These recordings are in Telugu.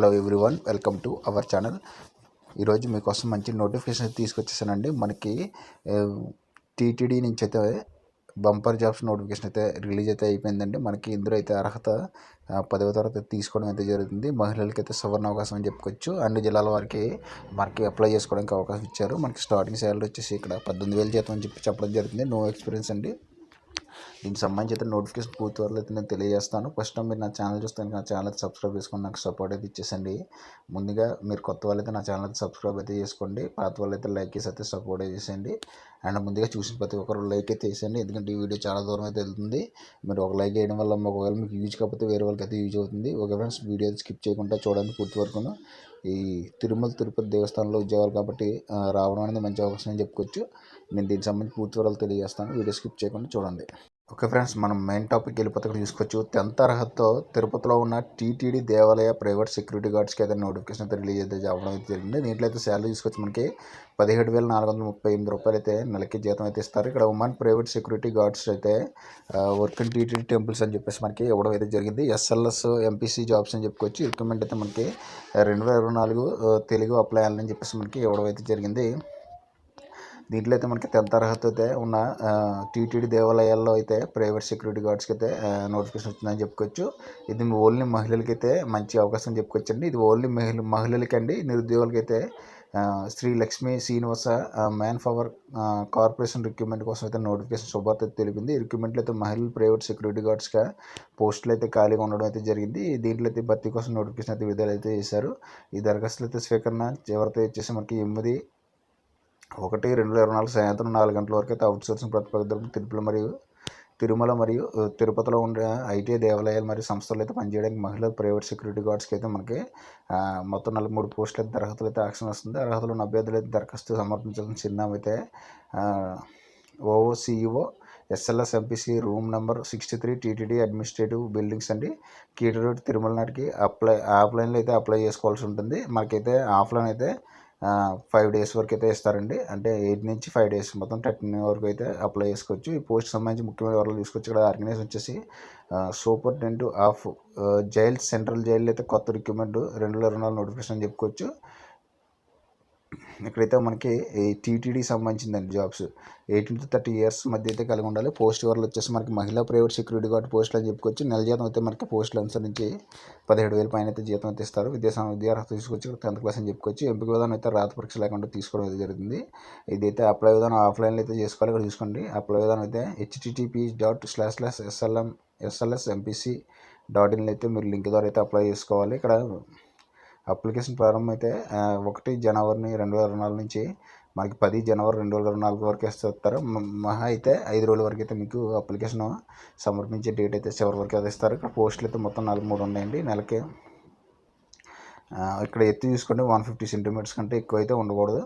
Hello everyone welcome to our channel ఈరోజు మీకోసం మంచి నోటిఫికేషన్ అయితే తీసుకొచ్చేసానండి. మనకి టీటీడీ నుంచి అయితే బంపర్ జాబ్స్ నోటిఫికేషన్ అయితే రిలీజ్ అయితే అయిపోయిందండి. మనకి ఇందులో అయితే అర్హత పదవ తరగతి తీసుకోవడం అయితే జరుగుతుంది. మహిళలకి అయితే సువర్ణ అవకాశం అని చెప్పుకోవచ్చు. అన్ని జిల్లాల వారికి మనకి అప్లై చేసుకోవడానికి అవకాశం ఇచ్చారు. మనకి స్టార్టింగ్ శాలరీ వచ్చేసి ఇక్కడ పద్దెనిమిది వేలు జీతం అని చెప్పి చెప్పడం జరుగుతుంది. నో ఎక్స్పీరియన్స్ అండి. దీనికి సంబంధించి అయితే నోటిఫికేషన్ పూర్తి వరకు అయితే నేను తెలియజేస్తాను. ఫస్ట్ టైం మీరు నా ఛానల్ చూస్తే నా ఛానల్ సబ్స్క్రైబ్ చేసుకొని నాకు సపోర్ట్ అయితే ఇచ్చేసండి. ముందుగా మీరు కొత్త వాళ్ళైతే నా ఛానల్ సబ్స్క్రైబ్ అయితే చేసుకోండి. పాత వాళ్ళైతే లైక్ చేసి అయితే సపోర్ట్ అయితే చేసేయండి. అండ్ ముందుగా చూసిన ప్రతి ఒక్కరు లైక్ అయితే చేసేయండి. ఎందుకంటే ఈ వీడియో చాలా దూరం అయితే వెళ్తుంది. మీరు ఒక లైక్ చేయడం వల్ల ఒకవేళ మీకు యూజ్ కాకపోతే వేరే వాళ్ళకి అయితే యూజ్ అవుతుంది. ఒక ఫ్రెండ్స్ వీడియో స్కిప్ చేయకుండా చూడండి పూర్తి వరకు ఈ తిరుమల తిరుపతి దేవస్థానంలో ఉద్యోగాలు కాబట్టి రావడం అనేది మంచి అవకాశం అని చెప్పుకోవచ్చు. నేను దీనికి సంబంధించి పూర్తి వివరాలు తెలియజేస్తాను. వీడియో స్కిప్ చేయకుండా చూడండి. ఓకే ఫ్రెండ్స్ మనం మెయిన్ టాపిక్ వెళ్ళిపోతే ఇక్కడ చూసుకోవచ్చు టెన్త్ అర్హతతో తిరుపతిలో ఉన్న టీటీడీ దేవాలయ ప్రైవేట్ సెక్యూరిటీ గార్డ్స్కి అయితే నోటిఫికేషన్ అయితే రిలీజ్ అయితే అవ్వడం అయితే జరిగింది. దీంట్లో అయితే శాలరీ తీసుకొచ్చి మనకి పదిహేడు వేల నాలుగు వందల ముప్పై ఎనిమిది రూపాయలు అయితే నెలకి జీతం అయితే ఇస్తారు. ఇక్కడ ఉమెన్ ప్రైవేట్ సెక్యూరిటీ గార్డ్స్ అయితే వర్క్ ఇన్ టీటీడీ టెంపుల్స్ అని చెప్పేసి మనకి ఇవ్వడం అయితే జరిగింది. ఎస్ఎల్ఎస్ ఎంపీసీ జాబ్స్ అని చెప్పుకోవచ్చు. రిక్రూట్మెంట్ అయితే మనకి రెండు వేల ఇరవై నాలుగు తెలుగు అప్లై అవ్వాలని చెప్పేసి మనకి ఇవ్వడం అయితే జరిగింది. దీంట్లో అయితే మనకి టెన్త్ అర్హత అయితే ఉన్న టీటీడీ దేవాలయాల్లో అయితే ప్రైవేట్ సెక్యూరిటీ గార్డ్స్కి అయితే నోటిఫికేషన్ వచ్చిందని చెప్పుకోవచ్చు. ఇది ఓన్లీ మహిళలకి అయితే మంచి అవకాశం చెప్పుకోవచ్చండి. ఇది ఓన్లీ మహిళ మహిళలకి అండి నిరుద్యోగులకైతే Shri Lakshmi Srinivasa manpower corporation recruitment కోసం అయితే నోటిఫికేషన్ శుభార్త తెలిపింది. రిక్రూట్మెంట్లో అయితే మహిళలు ప్రైవేట్ సెక్యూరిటీ గార్డ్స్గా పోస్టులు అయితే ఖాళీగా ఉండడం అయితే జరిగింది. దీంట్లో అయితే భర్తీ కోసం నోటిఫికేషన్ అయితే విడుదల అయితే చేశారు. ఈ దరఖాస్తులు అయితే స్వీకరణ చివరితో వచ్చేసి మనకి ఎనిమిది ఒకటి రెండు వేల ఇరవై నాలుగు సాయంత్రం నాలుగు గంటల వరకు అయితే అవుట్ సోర్సింగ్ ప్రతిపాదన తిరుపతి మరియు తిరుమల మరియు తిరుపతిలో ఉండే ఐటీ దేవాలయాలు మరియు సంస్థలు అయితే పనిచేయడానికి మహిళలు ప్రైవేట్ సెక్యూరిటీ గార్డ్స్కి అయితే మనకి మొత్తం నలభై మూడు పోస్టులు అయితే దరఖాస్తులు అయితే ఆక్షన్ వస్తుంది. అర్హతలు ఉన్న అభ్యర్థులు అయితే దరఖాస్తు సమర్పించాల్సిన చిరునామా అయితే OOCEO SLS MPC room number sixty three TTD administrative buildings అండి. కీటీ రోడ్ తిరుమల నాటికి అప్లై ఆఫ్లైన్లో అయితే అప్లై చేసుకోవాల్సి ఉంటుంది. మనకైతే ఆఫ్లైన్ అయితే ఫైవ్ డేస్ వరకు అయితే ఇస్తారండి. అంటే ఎయిట్ నుంచి ఫైవ్ డేస్ మొత్తం థర్టీన్ వరకు అయితే అప్లై చేసుకోవచ్చు. ఈ పోస్ట్ సంబంధించి ముఖ్యమైన వివరాలు తీసుకొచ్చి ఇక్కడ ఆర్గనైజ్ వచ్చేసి superintendent of jail central jail అయితే కొత్త రిక్రూట్మెంట్ రెండు వేల ఇరవై నాలుగు నోటిఫికేషన్ అని చెప్పుకోవచ్చు. ఇక్కడైతే మనకి TTD సంబంధించిందండి jobs. Eighteen to thirty years మధ్య అయితే కలిగి ఉండాలి. పోస్ట్ వివరాలు వచ్చేసి మనకి మహిళా ప్రైవేట్ సెక్యూరిటీ గార్డ్ పోస్టులు అని చెప్పుకోవచ్చు నెల జీతం అయితే మనకి పోస్టులు అనుసరించి పదిహేడు వేల పైన అయితే జీతం అయితే ఇస్తారు. విద్యా విద్యార్హత తీసుకొచ్చి టెన్త్ క్లాస్ అని చెప్పుకోవచ్చు ఎంపిక విధానం అయితే రాత పరీక్ష లేకుండా తీసుకోవడం అయితే జరుగుతుంది ఇదైతే అప్లై విధానం ఆఫ్లైన్లో అయితే చేసుకోవాలి. ఇక్కడ చూసుకోండి. అప్లై విధానం అయితే HTTP dot slash slash SLM SLS MPC dot ఇన్లో అయితే మీరు లింక్ ద్వారా అయితే అప్లై చేసుకోవాలి. ఇక్కడ అప్లికేషన్ ప్రారంభం అయితే ఒకటి జనవరిని రెండు వేల ఇరవై నాలుగు నుంచి మనకి పది జనవరి రెండు వేల ఇరవై నాలుగు వరకు ఇస్తారు మహా అయితే ఐదు రోజుల వరకు అయితే మీకు అప్లికేషన్ సమర్పించే డేట్ అయితే చివరి వరకు అయితే ఇస్తారు. ఇక్కడ పోస్టులు అయితే మొత్తం నాలుగు మూడు ఉన్నాయండి. నెలకి ఇక్కడ ఎత్తు చూసుకోండి వన్ ఫిఫ్టీ సెంటీమీటర్స్ కంటే ఎక్కువ అయితే ఉండకూడదు.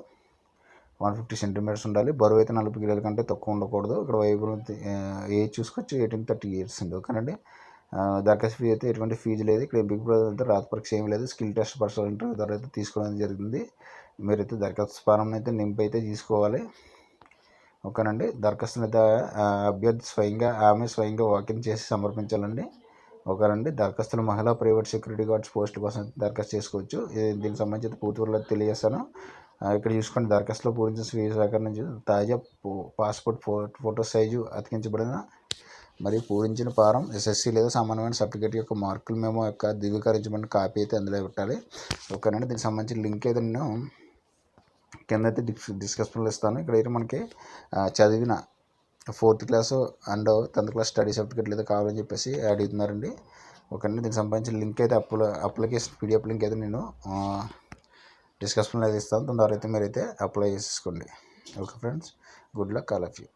వన్ ఫిఫ్టీ సెంటీమీటర్స్ ఉండాలి. బరువు అయితే నలభై కిలోల కంటే తక్కువ ఉండకూడదు. ఇక్కడ వైపు ఏజ్ చూసుకోవచ్చు ఎయిటీన్ థర్టీ ఇయర్స్ అండి ఓకేనండి? దరఖాస్తు ఫీ అయితే ఎటువంటి ఫీజు లేదు. ఇక్కడ బిగ్ బ్రదర్ అయితే రాత పరీక్ష ఏమి లేదు. స్కిల్ టెస్ట్ పర్సనల్ ఇంటర్వ్యూ తీసుకోవడం జరిగింది. మీరైతే దరఖాస్తు ఫారం అయితే నింపి అయితే తీసుకోవాలి. ఓకేనండి. దరఖాస్తుని అయితే అభ్యర్థి స్వయంగా ఆమె స్వయంగా వాకింగ్ చేసి సమర్పించాలండి. ఓకేనండి. దరఖాస్తులు మహిళా ప్రైవేట్ సెక్యూరిటీ గార్డ్స్ పోస్ట్ కోసం దరఖాస్తు చేసుకోవచ్చు. దీనికి సంబంధించి అయితే పూర్తి వివరాలు తెలియజేస్తాను. ఇక్కడ చూసుకోండి. దరఖాస్తులో పూరించిన స్వీయ సేకరించి తాజా పాస్పోర్ట్ ఫో ఫోటో సైజు అతికించబడిన మరియు పూరించిన ఫారం ఎస్ఎస్సి లేదా సమానమైన సర్టిఫికేట్ యొక్క మార్కులు మేము యొక్క ధృవీకరించబడిన కాపీ అయితే అందులో పెట్టాలి. ఓకేనండి దీనికి సంబంధించిన లింక్ అయితే నేను కింద అయితే డిస్ డిస్క్రిప్షన్లో ఇస్తాను. ఇక్కడ అయితే మనకి చదివిన fourth class and tenth class study certificate లేదా కావాలని చెప్పేసి అడుగుతున్నారండి ఓకేనండి దీనికి సంబంధించిన లింక్ అయితే అప్లో అప్లికేషన్ పీడిఎఫ్ లింక్ అయితే నేను డిస్క్రిప్షన్లో అయితే ఇస్తాను. దాని ద్వారా అయితే మీరైతే అప్లై చేసుకోండి. Okay friends good luck all of you.